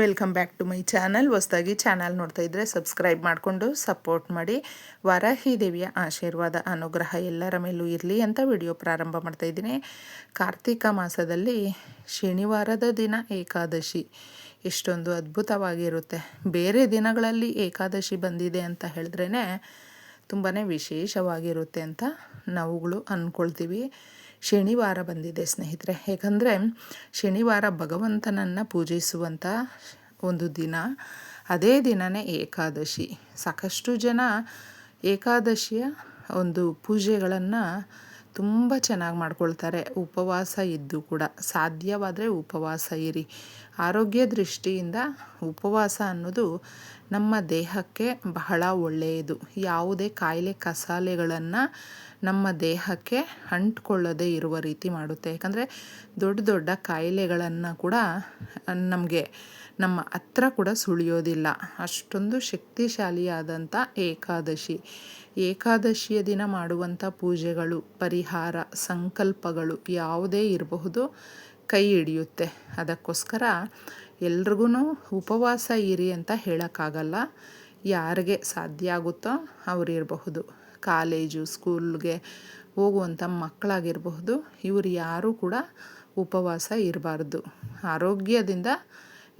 Welcome back to my channel. ಹೊಸದಾಗಿ channel ನೋಡ್ತಾ ಇದ್ರೆ ಸಬ್ಸ್ಕ್ರೈಬ್ ಮಾಡಿಕೊಂಡು ಸಪೋರ್ಟ್ ಮಾಡಿ. ವಾರಾಹಿ ದೇವಿಯ ಆಶೀರ್ವಾದ, ಅನುಗ್ರಹ ಎಲ್ಲರ ಮೇಲೂ ಇರಲಿ ಅಂತ ವಿಡಿಯೋ ಪ್ರಾರಂಭ ಮಾಡ್ತಾ ಇದ್ದೀನಿ. ಕಾರ್ತಿಕ ಮಾಸದಲ್ಲಿ ಶನಿವಾರದ ದಿನ ಏಕಾದಶಿ. ಎಷ್ಟೊಂದು ಅದ್ಭುತವಾಗಿರುತ್ತೆ. ಬೇರೆ ದಿನಗಳಲ್ಲಿ ಏಕಾದಶಿ ಬಂದಿದೆ ಅಂತ ಹೇಳಿದ್ರೇ ತುಂಬಾ ವಿಶೇಷವಾಗಿರುತ್ತೆ ಅಂತ ನಾವುಗಳು ಅಂದ್ಕೊಳ್ತೀವಿ ಶನಿವಾರ ಬಂದಿದೆ ಸ್ನೇಹಿತರೆ. ಏಕೆಂದರೆ ಶನಿವಾರ ಭಗವಂತನನ್ನು ಪೂಜಿಸುವಂಥ ಒಂದು ದಿನ. ಅದೇ ದಿನವೇ ಏಕಾದಶಿ. ಸಾಕಷ್ಟು ಜನ ಏಕಾದಶಿಯ ಒಂದು ಪೂಜೆಗಳನ್ನು ತುಂಬ ಚೆನ್ನಾಗಿ ಮಾಡ್ಕೊಳ್ತಾರೆ. ಉಪವಾಸ ಇದ್ದು ಕೂಡ. ಸಾಧ್ಯವಾದರೆ ಉಪವಾಸ ಇರಿ. ಆರೋಗ್ಯ ದೃಷ್ಟಿಯಿಂದ ಉಪವಾಸ ಅನ್ನೋದು ನಮ್ಮ ದೇಹಕ್ಕೆ ಬಹಳ ಒಳ್ಳೆಯದು. ಯಾವುದೇ ಕಾಯಿಲೆ, ಕಸಾಲೆಗಳನ್ನು ನಮ್ಮ ದೇಹಕ್ಕೆ ಅಂಟ್ಕೊಳ್ಳದೆ ಇರುವ ರೀತಿ ಮಾಡುತ್ತೆ. ಯಾಕಂದರೆ ದೊಡ್ಡ ದೊಡ್ಡ ಕಾಯಿಲೆಗಳನ್ನು ಕೂಡ ನಮಗೆ ನಮ್ಮ ಹತ್ರ ಕೂಡ ಸುಳಿಯೋದಿಲ್ಲ. ಅಷ್ಟೊಂದು ಶಕ್ತಿಶಾಲಿಯಾದಂಥ ಏಕಾದಶಿ. ಏಕಾದಶಿಯ ದಿನ ಮಾಡುವಂಥ ಪೂಜೆಗಳು, ಪರಿಹಾರ, ಸಂಕಲ್ಪಗಳು ಯಾವುದೇ ಇರಬಹುದು, ಕೈ ಹಿಡಿಯುತ್ತೆ. ಅದಕ್ಕೋಸ್ಕರ ಎಲ್ರಿಗೂ ಉಪವಾಸ ಇರಿ ಅಂತ ಹೇಳೋಕ್ಕಾಗಲ್ಲ. ಯಾರಿಗೆ ಸಾಧ್ಯ ಆಗುತ್ತೋ ಅವರಿರಬಹುದು ಕಾಲೇಜು, ಸ್ಕೂಲ್ಗೆ ಹೋಗುವಂಥ ಮಕ್ಕಳಾಗಿರಬಹುದು, ಇವರು ಯಾರೂ ಕೂಡ ಉಪವಾಸ ಇರಬಾರ್ದು. ಆರೋಗ್ಯದಿಂದ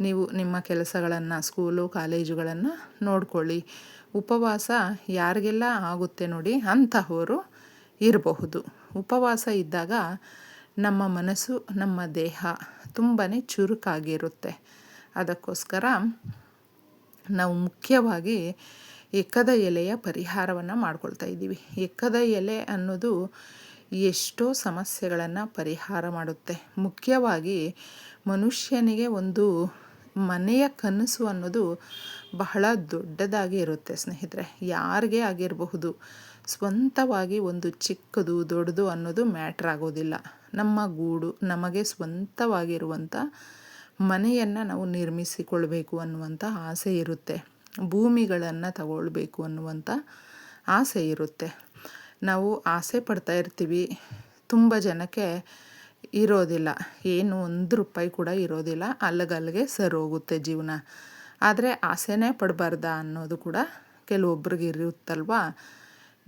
ನೀವು ನಿಮ್ಮ ಕೆಲಸಗಳನ್ನು, ಸ್ಕೂಲು, ಕಾಲೇಜುಗಳನ್ನು ನೋಡ್ಕೊಳ್ಳಿ. ಉಪವಾಸ ಯಾರಿಗೆಲ್ಲ ಆಗುತ್ತೆ ನೋಡಿ ಅಂತಹವರು ಇರಬಹುದು. ಉಪವಾಸ ಇದ್ದಾಗ ನಮ್ಮ ಮನಸ್ಸು, ನಮ್ಮ ದೇಹ ತುಂಬಾ ಚುರುಕಾಗಿರುತ್ತೆ. ಅದಕ್ಕೋಸ್ಕರ ನಾವು ಮುಖ್ಯವಾಗಿ ಎಕ್ಕದ ಎಲೆಯ ಪರಿಹಾರವನ್ನು ಮಾಡ್ಕೊಳ್ತಾ ಇದ್ದೀವಿ. ಎಕ್ಕದ ಎಲೆ ಅನ್ನೋದು ಎಷ್ಟೋ ಸಮಸ್ಯೆಗಳನ್ನು ಪರಿಹಾರ ಮಾಡುತ್ತೆ. ಮುಖ್ಯವಾಗಿ ಮನುಷ್ಯನಿಗೆ ಒಂದು ಮನೆಯ ಕನಸು ಅನ್ನೋದು ಬಹಳ ದೊಡ್ಡದಾಗಿ ಇರುತ್ತೆ ಸ್ನೇಹಿತರೆ. ಯಾರಿಗೆ ಆಗಿರಬಹುದು, ಸ್ವಂತವಾಗಿ ಒಂದು ಚಿಕ್ಕದು, ದೊಡ್ಡದು ಅನ್ನೋದು ಮ್ಯಾಟ್ರ್ ಆಗೋದಿಲ್ಲ. ನಮ್ಮ ಗೂಡು, ನಮಗೆ ಸ್ವಂತವಾಗಿರುವಂಥ ಮನೆಯನ್ನು ನಾವು ನಿರ್ಮಿಸಿಕೊಳ್ಬೇಕು ಅನ್ನುವಂಥ ಆಸೆ ಇರುತ್ತೆ. ಭೂಮಿಗಳನ್ನು ತಗೊಳ್ಬೇಕು ಅನ್ನುವಂಥ ಆಸೆ ಇರುತ್ತೆ. ನಾವು ಆಸೆ ಪಡ್ತಾ ಇರ್ತೀವಿ. ತುಂಬ ಜನಕ್ಕೆ ಇರೋದಿಲ್ಲ. ಏನು ಒಂದು ರೂಪಾಯಿ ಕೂಡ ಇರೋದಿಲ್ಲ. ಅಲ್ಲಿಗಲ್ಲಿಗೆ ಸರೋಗುತ್ತೆ ಜೀವನ. ಆದರೆ ಆಸೆನೇ ಪಡಬಾರ್ದ ಅನ್ನೋದು ಕೂಡ ಕೆಲವೊಬ್ರಿಗೆ ಇರುತ್ತಲ್ವಾ?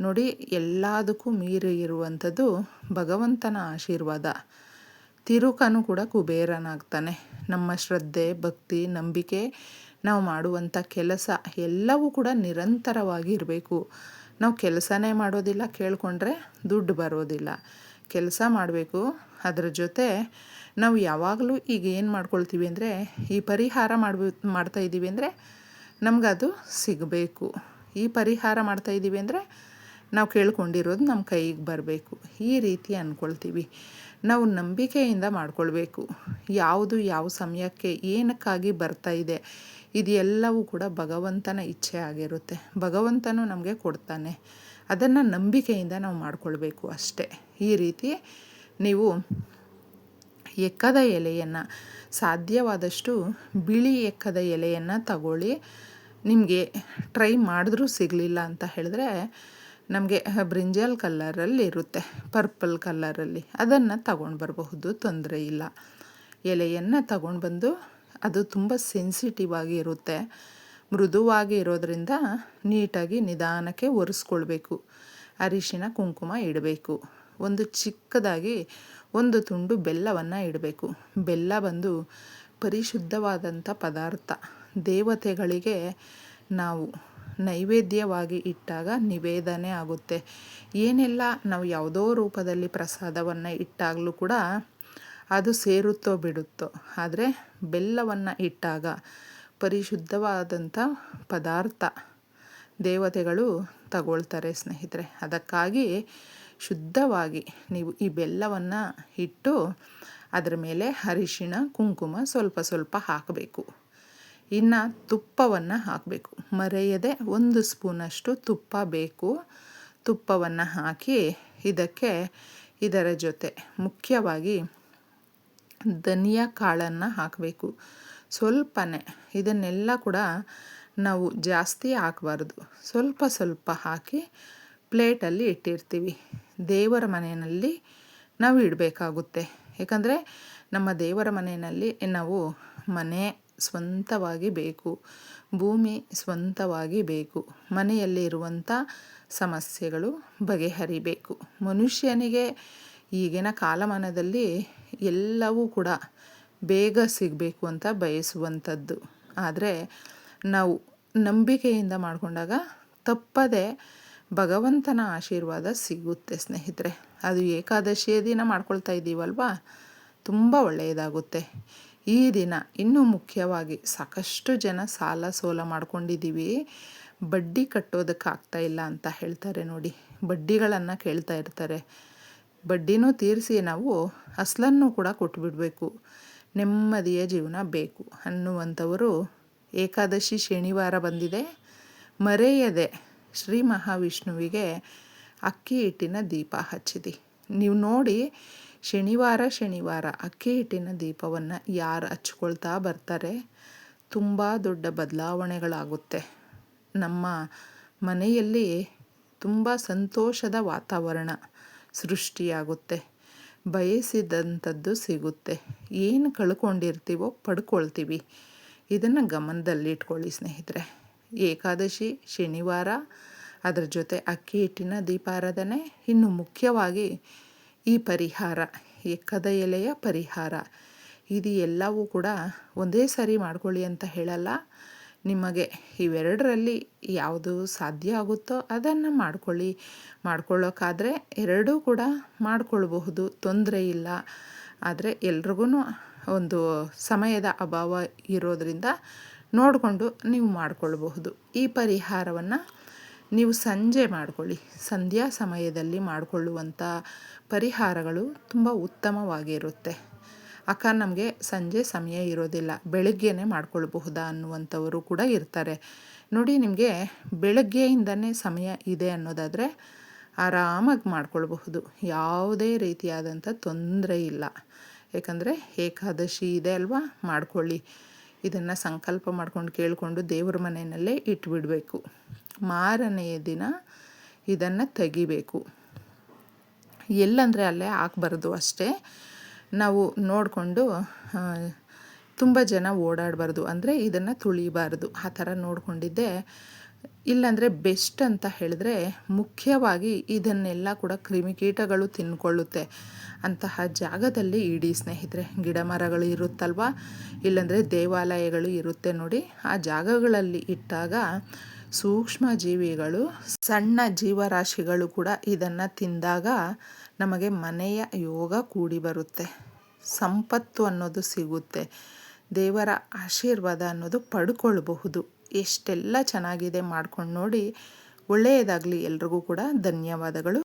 ನೋಡಿ, ಎಲ್ಲದಕ್ಕೂ ಮೀರಿ ಇರುವಂಥದ್ದು ಭಗವಂತನ ಆಶೀರ್ವಾದ. ತಿರುಕನು ಕೂಡ ಕುಬೇರನಾಗ್ತಾನೆ. ನಮ್ಮ ಶ್ರದ್ಧೆ, ಭಕ್ತಿ, ನಂಬಿಕೆ ನಾವು ಮಾಡುವಂಥ ಕೆಲಸ ಎಲ್ಲವೂ ಕೂಡ ನಿರಂತರವಾಗಿ ಇರಬೇಕು. ನಾವು ಕೆಲಸನೇ ಮಾಡೋದಿಲ್ಲ, ಕೇಳಿಕೊಂಡ್ರೆ ದುಡ್ಡು ಬರೋದಿಲ್ಲ. ಕೆಲಸ ಮಾಡಬೇಕು, ಅದರ ಜೊತೆ ನಾವು ಯಾವಾಗಲೂ ಈಗ ಏನು ಮಾಡ್ಕೊಳ್ತೀವಿ ಅಂದರೆ, ಈ ಪರಿಹಾರ ಮಾಡ್ಬೇ, ಮಾಡ್ತಾ ಇದ್ದೀವಿ ಅಂದರೆ ನಮಗದು ಸಿಗಬೇಕು. ಈ ಪರಿಹಾರ ಮಾಡ್ತಾ ಇದ್ದೀವಿ ಅಂದರೆ ನಾವು ಕೇಳ್ಕೊಂಡಿರೋದು ನಮ್ಮ ಕೈಗೆ ಬರಬೇಕು. ಈ ರೀತಿ ಅಂದ್ಕೊಳ್ತೀವಿ ನಾವು ನಂಬಿಕೆಯಿಂದ ಮಾಡ್ಕೊಳ್ಬೇಕು. ಯಾವುದು ಯಾವ ಸಮಯಕ್ಕೆ ಏನಕ್ಕಾಗಿ ಬರ್ತಾ ಇದೆ ಇದೆಲ್ಲವೂ ಕೂಡ ಭಗವಂತನ ಇಚ್ಛೆ ಆಗಿರುತ್ತೆ. ಭಗವಂತನು ನಮಗೆ ಕೊಡ್ತಾನೆ. ಅದನ್ನು ನಂಬಿಕೆಯಿಂದ ನಾವು ಮಾಡಿಕೊಳ್ಬೇಕು ಅಷ್ಟೇ. ಈ ರೀತಿ ನೀವು ಎಕ್ಕದ ಎಲೆಯನ್ನು, ಸಾಧ್ಯವಾದಷ್ಟು ಬಿಳಿ ಎಕ್ಕದ ಎಲೆಯನ್ನು ತಗೊಳ್ಳಿ. ನಿಮಗೆ ಟ್ರೈ ಮಾಡಿದ್ರೂ ಸಿಗಲಿಲ್ಲ ಅಂತ ಹೇಳಿದ್ರೆ ನಮಗೆ ಬ್ರಿಂಜಲ್ ಕಲ್ಲರಲ್ಲಿ ಇರುತ್ತೆ, ಪರ್ಪಲ್ ಕಲ್ಲರಲ್ಲಿ ಅದನ್ನು ತಗೊಂಡು ಬರಬಹುದು, ತೊಂದರೆ ಇಲ್ಲ. ಎಲೆಯನ್ನು ತಗೊಂಡು ಬಂದು ಅದು ತುಂಬ ಸೆನ್ಸಿಟಿವ್ ಆಗಿ ಇರುತ್ತೆ. ಮೃದುವಾಗಿ ಇರೋದರಿಂದ ನೀಟಾಗಿ ನಿಧಾನಕ್ಕೆ ಒರೆಸ್ಕೊಳ್ಬೇಕು. ಅರಿಶಿನ, ಕುಂಕುಮ ಇಡಬೇಕು. ಒಂದು ಚಿಕ್ಕದಾಗಿ ಒಂದು ತುಂಡು ಬೆಲ್ಲವನ್ನು ಇಡಬೇಕು. ಬೆಲ್ಲ ಬಂದು ಪರಿಶುದ್ಧವಾದಂಥ ಪದಾರ್ಥ. ದೇವತೆಗಳಿಗೆ ನಾವು ನೈವೇದ್ಯವಾಗಿ ಇಟ್ಟಾಗ ನಿವೇದನೆ ಆಗುತ್ತೆ. ಏನೆಲ್ಲ ನಾವು ಯಾವುದೋ ರೂಪದಲ್ಲಿ ಪ್ರಸಾದವನ್ನು ಇಟ್ಟಾಗಲೂ ಕೂಡ ಅದು ಸೇರುತ್ತೋ ಬಿಡುತ್ತೋ. ಆದರೆ ಬೆಲ್ಲವನ್ನು ಇಟ್ಟಾಗ ಪರಿಶುದ್ಧವಾದಂಥ ಪದಾರ್ಥ ದೇವತೆಗಳು ತಗೊಳ್ತಾರೆ ಸ್ನೇಹಿತರೆ. ಅದಕ್ಕಾಗಿ ಶುದ್ಧವಾಗಿ ನೀವು ಈ ಬೆಲ್ಲವನ್ನು ಇಟ್ಟು ಅದರ ಮೇಲೆ ಅರಿಶಿಣ, ಕುಂಕುಮ ಸ್ವಲ್ಪ ಸ್ವಲ್ಪ ಹಾಕಬೇಕು. ಇನ್ನು ತುಪ್ಪವನ್ನು ಹಾಕಬೇಕು. ಮರೆಯದೆ ಒಂದು ಸ್ಪೂನಷ್ಟು ತುಪ್ಪ ಬೇಕು. ತುಪ್ಪವನ್ನು ಹಾಕಿ ಇದಕ್ಕೆ ಇದರ ಜೊತೆ ಮುಖ್ಯವಾಗಿ ಧನಿಯಾ ಕಾಳನ್ನು ಹಾಕಬೇಕು. ಸ್ವಲ್ಪನೇ ಇದನ್ನೆಲ್ಲ ಕೂಡ ನಾವು ಜಾಸ್ತಿ ಹಾಕಬಾರ್ದು. ಸ್ವಲ್ಪ ಸ್ವಲ್ಪ ಹಾಕಿ ಪ್ಲೇಟಲ್ಲಿ ಇಟ್ಟಿರ್ತೀವಿ. ದೇವರ ಮನೆಯಲ್ಲಿ ನಾವು ಇಡಬೇಕಾಗುತ್ತೆ. ಯಾಕಂದರೆ ನಮ್ಮ ದೇವರ ಮನೆಯಲ್ಲಿ ನಾವು ಮನೆ ಸ್ವಂತವಾಗಿ ಬೇಕು. ಭೂಮಿ ಸ್ವಂತವಾಗಿ ಬೇಕು. ಮನೆಯಲ್ಲಿ ಇರುವಂಥ ಸಮಸ್ಯೆಗಳು ಬಗೆಹರಿಬೇಕು. ಮನುಷ್ಯನಿಗೆ ಈಗಿನ ಕಾಲಮಾನದಲ್ಲಿ ಎಲ್ಲವೂ ಕೂಡ ಬೇಗ ಸಿಗಬೇಕು ಅಂತ ಬಯಸುವಂಥದ್ದು. ಆದರೆ ನಾವು ನಂಬಿಕೆಯಿಂದ ಮಾಡಿಕೊಂಡಾಗ ತಪ್ಪದೆ ಭಗವಂತನ ಆಶೀರ್ವಾದ ಸಿಗುತ್ತೆ ಸ್ನೇಹಿತರೆ. ಅದು ಏಕಾದಶಿಯ ದಿನ ಮಾಡ್ಕೊಳ್ತಾ ಇದ್ದೀವಲ್ವಾ? ತುಂಬ ಒಳ್ಳೆಯದಾಗುತ್ತೆ. ಈ ದಿನ ಇನ್ನೂ ಮುಖ್ಯವಾಗಿ ಸಾಕಷ್ಟು ಜನ ಸಾಲ ಸೋಲ ಮಾಡ್ಕೊಂಡಿದ್ದೀವಿ. ಬಡ್ಡಿ ಕಟ್ಟೋದಕ್ಕಾಗ್ತಾ ಇಲ್ಲ ಅಂತ ಹೇಳ್ತಾರೆ ನೋಡಿ. ಬಡ್ಡಿಗಳನ್ನು ಕೇಳ್ತಾ ಇರ್ತಾರೆ. ಬಡ್ಡಿನೂ ತೀರಿಸಿ ನಾವು ಅಸಲನ್ನು ಕೂಡ ಕೊಟ್ಟುಬಿಡಬೇಕು ನೆಮ್ಮದಿಯ ಜೀವನ ಬೇಕು. ಅನ್ನುವಂಥವರು ಏಕಾದಶಿ ಶನಿವಾರ ಬಂದಿದೆ. ಮರೆಯದೆ ಶ್ರೀ ಮಹಾವಿಷ್ಣುವಿಗೆ ಅಕ್ಕಿ ಹಿಟ್ಟಿನ ದೀಪ ಹಚ್ಚಿದಿ. ನೀವು ನೋಡಿ, ಶನಿವಾರ ಶನಿವಾರ ಅಕ್ಕಿ ಹಿಟ್ಟಿನ ದೀಪವನ್ನು ಯಾರು ಹಚ್ಕೊಳ್ತಾ ಬರ್ತಾರೆ? ತುಂಬ ದೊಡ್ಡ ಬದಲಾವಣೆಗಳಾಗುತ್ತೆ. ನಮ್ಮ ಮನೆಯಲ್ಲಿ ತುಂಬ ಸಂತೋಷದ ವಾತಾವರಣ. ಸೃಷ್ಟಿಯಾಗುತ್ತೆ. ಬಯಸಿದಂಥದ್ದು ಸಿಗುತ್ತೆ. ಏನು ಕಳ್ಕೊಂಡಿರ್ತೀವೋ ಪಡ್ಕೊಳ್ತೀವಿ. ಇದನ್ನು ಗಮನದಲ್ಲಿಟ್ಕೊಳ್ಳಿ ಸ್ನೇಹಿತರೆ. ಏಕಾದಶಿ, ಶನಿವಾರ, ಅದರ ಜೊತೆ ಅಕ್ಕಿ ಹಿಟ್ಟಿನ ದೀಪಾರಾಧನೆ, ಇನ್ನು ಮುಖ್ಯವಾಗಿ ಈ ಪರಿಹಾರ ಎಕ್ಕದ ಎಲೆಯ ಪರಿಹಾರ. ಇದು ಎಲ್ಲವೂ ಕೂಡ ಒಂದೇ ಸಾರಿ ಮಾಡ್ಕೊಳ್ಳಿ ಅಂತ ಹೇಳಲ್ಲ. ನಿಮಗೆ ಇವೆರಡರಲ್ಲಿ ಯಾವುದು ಸಾಧ್ಯ ಆಗುತ್ತೋ ಅದನ್ನು ಮಾಡ್ಕೊಳ್ಳಿ. ಮಾಡ್ಕೊಳ್ಳೋಕ್ಕಾದರೆ ಎರಡೂ ಕೂಡ ಮಾಡ್ಕೊಳ್ಬಹುದು. ತೊಂದರೆ ಇಲ್ಲ. ಆದರೆ ಎಲ್ರಿಗೂ ಒಂದು ಸಮಯದ ಅಭಾವ ಇರೋದರಿಂದ ನೋಡಿಕೊಂಡು ನೀವು ಮಾಡಿಕೊಳ್ಬಹುದು. ಈ ಪರಿಹಾರವನ್ನು ನೀವು ಸಂಜೆ ಮಾಡಿಕೊಳ್ಳಿ. ಸಂಧ್ಯಾ ಸಮಯದಲ್ಲಿ ಮಾಡಿಕೊಳ್ಳುವಂಥ ಪರಿಹಾರಗಳು ತುಂಬ ಉತ್ತಮವಾಗಿರುತ್ತೆ. ಅಕ್ಕ ನಮಗೆ ಸಂಜೆ ಸಮಯ ಇರೋದಿಲ್ಲ, ಬೆಳಗ್ಗೆನೇ ಮಾಡ್ಕೊಳ್ಬಹುದಾ ಅನ್ನುವಂಥವರು ಕೂಡ ಇರ್ತಾರೆ. ನೋಡಿ ನಿಮಗೆ ಬೆಳಗ್ಗೆಯಿಂದನೇ ಸಮಯ ಇದೆ ಅನ್ನೋದಾದರೆ ಆರಾಮಾಗಿ ಮಾಡ್ಕೊಳ್ಬಹುದು. ಯಾವುದೇ ರೀತಿಯಾದಂಥ ತೊಂದರೆ ಇಲ್ಲ. ಏಕೆಂದರೆ ಏಕಾದಶಿ ಇದೆ ಅಲ್ವಾ, ಮಾಡ್ಕೊಳ್ಳಿ. ಇದನ್ನು ಸಂಕಲ್ಪ ಮಾಡ್ಕೊಂಡು ಕೇಳಿಕೊಂಡು ದೇವ್ರ ಮನೆಯಲ್ಲೇ ಇಟ್ಬಿಡಬೇಕು. ಮಾರನೆಯ ದಿನ ಇದನ್ನು ತೆಗಿಬೇಕು. ಎಲ್ಲಂದರೆ ಅಲ್ಲೇ ಹಾಕ್ಬಾರ್ದು ಅಷ್ಟೇ. ನಾವು ನೋಡಿಕೊಂಡು ತುಂಬ ಜನ ಓಡಾಡಬಾರ್ದು. ಅಂದರೆ ಇದನ್ನು ತುಳಿಬಾರ್ದು. ಆ ಥರ ನೋಡಿಕೊಂಡಿದ್ದೆ. ಇಲ್ಲಾಂದರೆ ಬೆಸ್ಟ್ ಅಂತ ಹೇಳಿದ್ರೆ ಮುಖ್ಯವಾಗಿ ಇದನ್ನೆಲ್ಲ ಕೂಡ ಕ್ರಿಮಿಕೀಟಗಳು ತಿನ್ಕೊಳ್ಳುತ್ತೆ. ಅಂತಹ ಜಾಗದಲ್ಲಿ ಇಡೀ ಸ್ನೇಹಿತರೆ ಗಿಡ ಮರಗಳು ಇರುತ್ತಲ್ವ? ಇಲ್ಲಾಂದರೆ ದೇವಾಲಯಗಳು ಇರುತ್ತೆ ನೋಡಿ. ಆ ಜಾಗಗಳಲ್ಲಿ ಇಟ್ಟಾಗ ಸೂಕ್ಷ್ಮ ಜೀವಿಗಳು ಸಣ್ಣ ಜೀವರಾಶಿಗಳು ಕೂಡ ಇದನ್ನು ತಿಂದಾಗ ನಮಗೆ ಮನೆಯ ಯೋಗ ಕೂಡಿ ಬರುತ್ತೆ. ಸಂಪತ್ತು ಅನ್ನೋದು ಸಿಗುತ್ತೆ. ದೇವರ ಆಶೀರ್ವಾದ ಅನ್ನೋದು ಪಡ್ಕೊಳ್ಬಹುದು. ಎಷ್ಟೆಲ್ಲ ಚೆನ್ನಾಗಿದೆ ಮಾಡ್ಕೊಂಡು ನೋಡಿ ಒಳ್ಳೆಯದಾಗಲಿ ಎಲ್ರಿಗೂ ಕೂಡ ಧನ್ಯವಾದಗಳು.